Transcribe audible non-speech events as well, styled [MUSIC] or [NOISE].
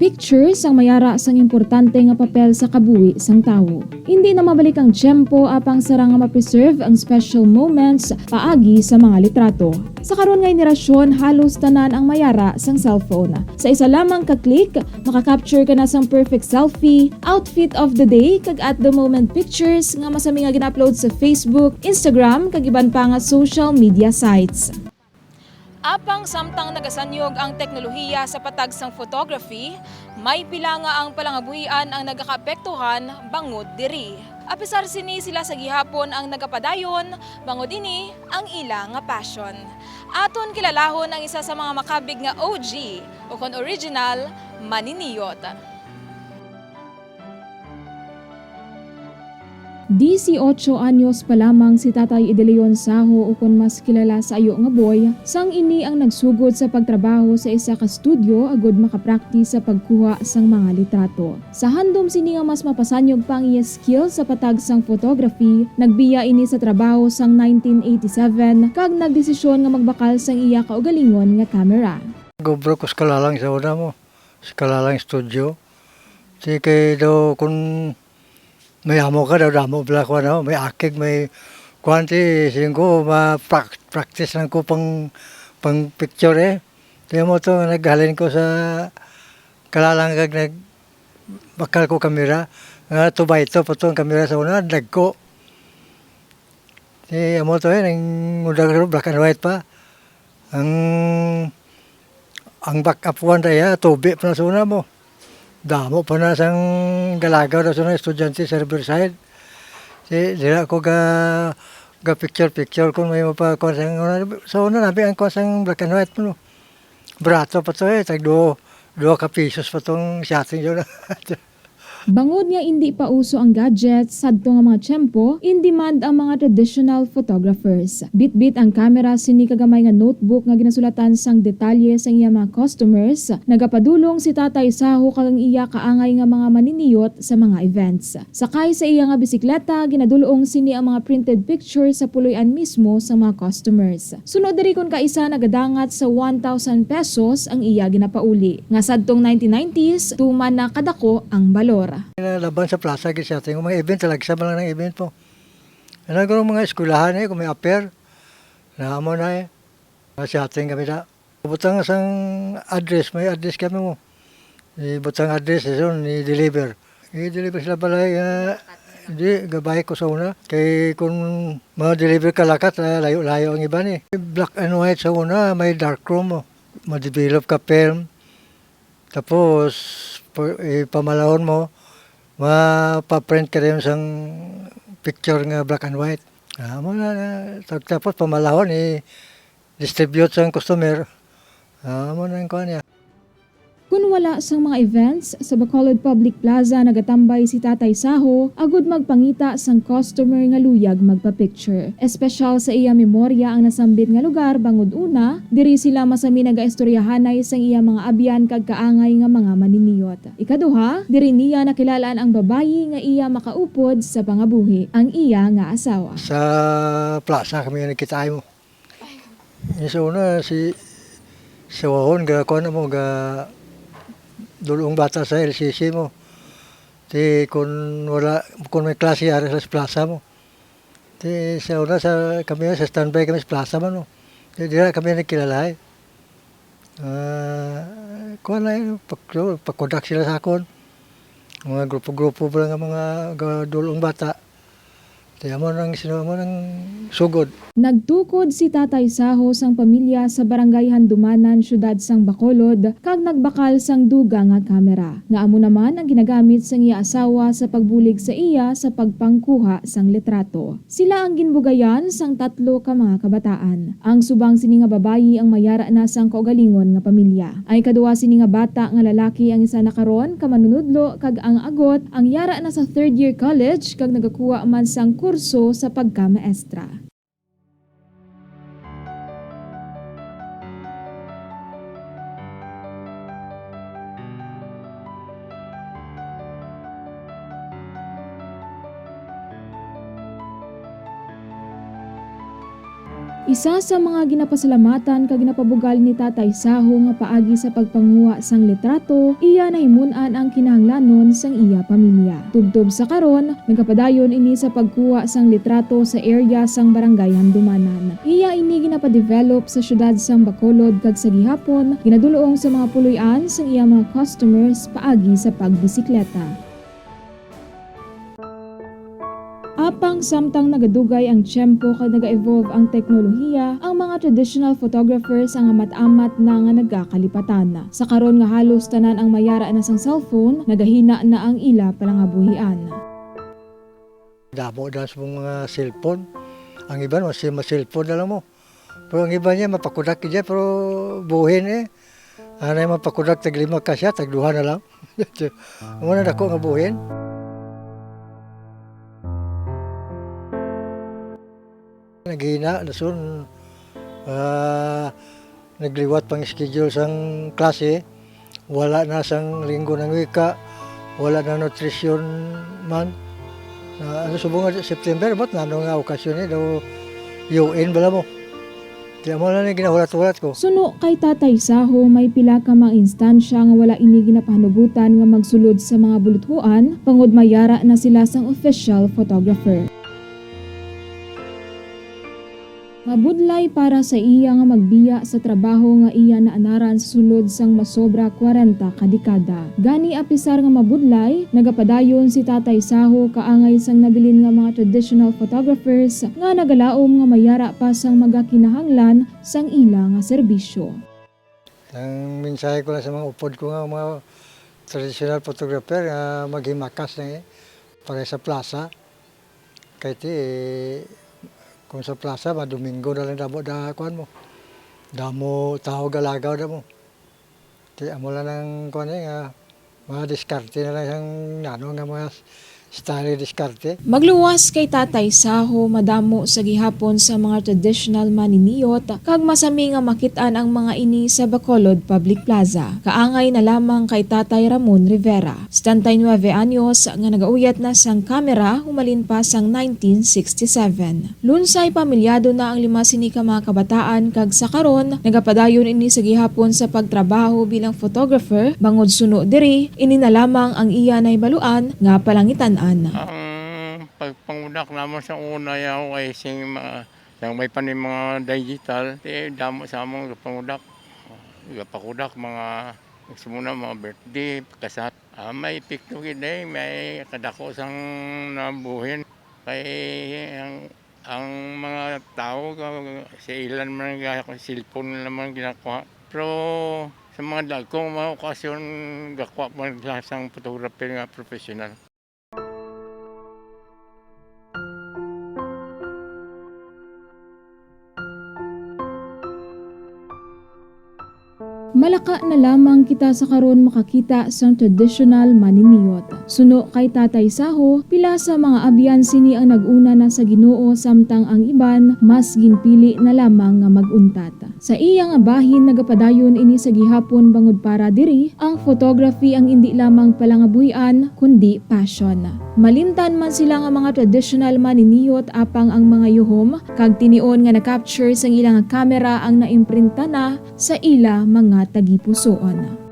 pictures ang mayara sang importante nga papel sa kabuhi sang tawo. Hindi na mabalik ang tiyempo apang sarang nga ma-preserve ang special moments paagi sa mga litrato. Sa karon nga henerasyon, halos tanan ang mayara sang cellphone. Sa isa lamang ka-click, makaka-capture ka na sang perfect selfie, outfit of the day, kag at the moment pictures nga masami nga gina-upload sa Facebook, Instagram, kag iban pa nga social media sites. Apang samtang nagasanyog ang teknolohiya sa patag sang photography, may pila nga ang palangabuhian ang nagakaapektuhan bangod diri. Apisar sini sila sa gihapon ang nagapadayon, bangod ini ang ila nga passion. Aton kilalahon ang isa sa mga makabig nga OG o kon original maniniyot. 18 anyos pa lamang si Tatay Ideleon Saho o kung mas kilala sa ayo nga boy, sang ini ang nagsugod sa pagtrabaho sa isa ka studio agod makapraktis sa pagkuha sang mga litrato. Sa handom sini nga mas mapasanyog pang iya skill sa patag sang photography, nagbiya ini sa trabaho sang 1987 kag nagdesisyon nga magbakal sang iya kaugalingon nga camera. GoPro ko skala lang sa una mo. Skala lang studio. Di kay daw kung may amo ka daw damo pala ko ano, may akig, may kwanti, singko, ma-practice lang ko pang, pang picture eh. Di mo to, naghalin ko sa kalalang kag nag bakal ko kamera. Nga tubay ito, pato ang kamera sa una, dagko. Di mo to eh, nang mudag black and white pa. Ang ang backup one tayo, tubi pa na sa una mo. Damo pa na sang galagaw na sa una, estudyante sa Riverside. Si, dira ko ga ga picture picture kung may mapakuha sang una. Sa una nabi ang kuha sang black and white mo. Brato pa to eh, tag do do ka pesos pa tong shotting yun. [LAUGHS] Bangod nga hindi pa uso ang gadgets sadto nga mga tiyempo, in demand ang mga traditional photographers. Bit-bit ang kamera sini kagamay nga notebook nga ginasulatan sang detalye sa iya mga customers. Nagapadulong si Tatay Saho kag iya kaangay nga mga maniniyot sa mga events. Sakay sa iya nga bisikleta, ginadulong sini ang mga printed pictures sa puloy-an mismo sa mga customers. Sunod diri kon kaisa nagadangat sa 1,000 pesos ang iya ginapauli. Nga sadtong 1990s, tuman na kadako ang balor. Laban sa plaza sa ating mga event talaga sa lang ng event po. Ano ko mga eskwelahan eh, kung may appear, na mo na eh. Sa ating kami na. Butang sang address, may address kami mo. I butang address, yun, i-deliver. I-deliver sila balay, uh, hindi, gabay ko sa una. Kay kung ma-deliver ka lakat, ah, layo-layo ang iba ni. Black and white sa una, may dark room mo. Ma-develop ka film. Tapos, eh, pamalahon mo, mapaprint ka rin sang picture nga black and white. Ah, mo na, tapos pamalahon, i distribute sa customer. Ah, mo na yung kuha niya. Kung wala sang mga events sa Bacolod Public Plaza nagatambay si Tatay Saho agud magpangita sang customer nga luyag magpa-picture. Espesyal sa iya memorya ang nasambit nga lugar bangod una, diri sila masami nagaistoryahanay sang iya mga abyan kag kaangay nga mga maniniyot. Ikaduha, diri niya nakilalaan ang babayi nga iya makaupod sa pangabuhi, ang iya nga asawa. Sa plaza kami nakita mo. Yung sa una, si sa wahon, ga kuha na mo, ga dulong bata sa LCC mo. Ti kung wala, kung may klase ari sa plaza mo. Ti sa una, sa kami sa standby kami sa plaza mo. No. Ti dira kami nagkilala eh. Ah, kuha na yun, pak- pakodak sila sa akon. Mga grupo-grupo lang ang mga ga- dulong bata. Kaya mo nang sino mo sugod. Nagtukod si Tatay Saho sang pamilya sa barangay Handumanan, syudad sang Bacolod, kag nagbakal sang duga nga kamera. Nga amo naman ang ginagamit sang iya asawa sa pagbulig sa iya sa pagpangkuha sang litrato. Sila ang ginbugayan sang tatlo ka mga kabataan. Ang subang sini nga babayi ang mayara na sang kaugalingon nga pamilya. Ay kaduwa sini nga bata nga lalaki ang isa nakaron kamanunudlo kag ang agot ang yara na sa third year college kag nagakuha man sang kurso sa pagkamaestra. Isa sa mga ginapasalamatan kag ginapabugal ni Tatay Saho nga paagi sa pagpanguha sang litrato, iya nahimunan ang kinahanglanon sang iya pamilya. Tubtob sa karon, nagapadayon ini sa pagkuha sang litrato sa area sang barangay Handumanan. Iya ini ginapadevelop sa syudad sang Bacolod kag sa gihapon, ginaduloong sa mga puloy-an sang iya mga customers paagi sa pagbisikleta. Apang samtang nagadugay ang tiyempo kag naga-evolve ang teknolohiya, ang mga traditional photographers ang amat-amat na nga nagkakalipatan. Sa karon nga halos tanan ang mayara na sang cellphone, nagahina na ang ila palangabuhian. Damo na sa mga cellphone. Ang iba mas cellphone na lang mo. Pero ang iba niya mapakudak niya pero buhin eh. Ano yung mapakudak tag lima ka siya, tag duha na lang. [LAUGHS] Muna na ko nga buhin. Naghina, nasun, ah, nagliwat pang schedule sang klase, wala na sang linggo ng wika, wala na nutrition month, na ano subong September ba't nano nga okasyon eh daw UN bala mo. Kaya mo na ni ginahulat-hulat ko. Suno kay Tatay Saho may pila ka mga instansya nga wala ini ginapahanugutan nga magsulod sa mga buluthuan, pangud mayara na sila sang official photographer. Mabudlay para sa iya nga magbiya sa trabaho nga iya na anaran sulod sang masobra 40 ka dekada. Gani apisar nga mabudlay, nagapadayon si Tatay Saho kaangay sang nabilin nga mga traditional photographers nga nagalaom nga mayara pa sang magakinahanglan sang ila nga serbisyo. Ang mensahe ko lang sa mga upod ko nga mga traditional photographer nga maghimakas na eh para sa plaza. Kaya ti eh, kung sa plaza madomingo na lang damo da kuan mo. Damo tao galagaw damo. Ti amo lang ng kuan eh, nga mga diskarte na lang yung ano nga mga Magluwas kay Tatay Saho madamo sa gihapon sa mga traditional maniniyot kag masami nga makitaan ang mga ini sa Bacolod Public Plaza. Kaangay na lamang kay Tatay Ramon Rivera. 79 anyos nga nagauyat na sang kamera humalin pa sang 1967. Lunsay pamilyado na ang lima sini ka mga kabataan kag sa karon nagapadayon ini sa gihapon sa pagtrabaho bilang photographer bangod suno diri ini na lamang ang iya nay baluan nga palangitan Ang pagpangunak naman sa una yaw ay sing mga yang may panin mga digital, ti damo sa among pangudak. Pakudak mga simuna mga birthday, kasat. Ah, may picture day, may kadako sang nabuhin. Kay ang ang mga tao sa ilan man gaya ko cellphone naman ginakuha. Pero sa mga dagkong mga okasyon gakuha man sang photographer nga professional. Malaka na lamang kita sa karon makakita sa traditional maniniyot. Suno kay Tatay Saho, pila sa mga abyan sini ang naguna na sa Ginoo samtang ang iban mas ginpili na lamang nga maguntat. Sa iya nga bahin nagapadayon ini sa gihapon bangod para diri, ang photography ang hindi lamang palangabuhian kundi passion. Malimtan man sila nga mga traditional maniniyot apang ang mga yuhom kag tinion nga na-capture sang ilang kamera ang naimprinta na sa ila mga tagipusoon.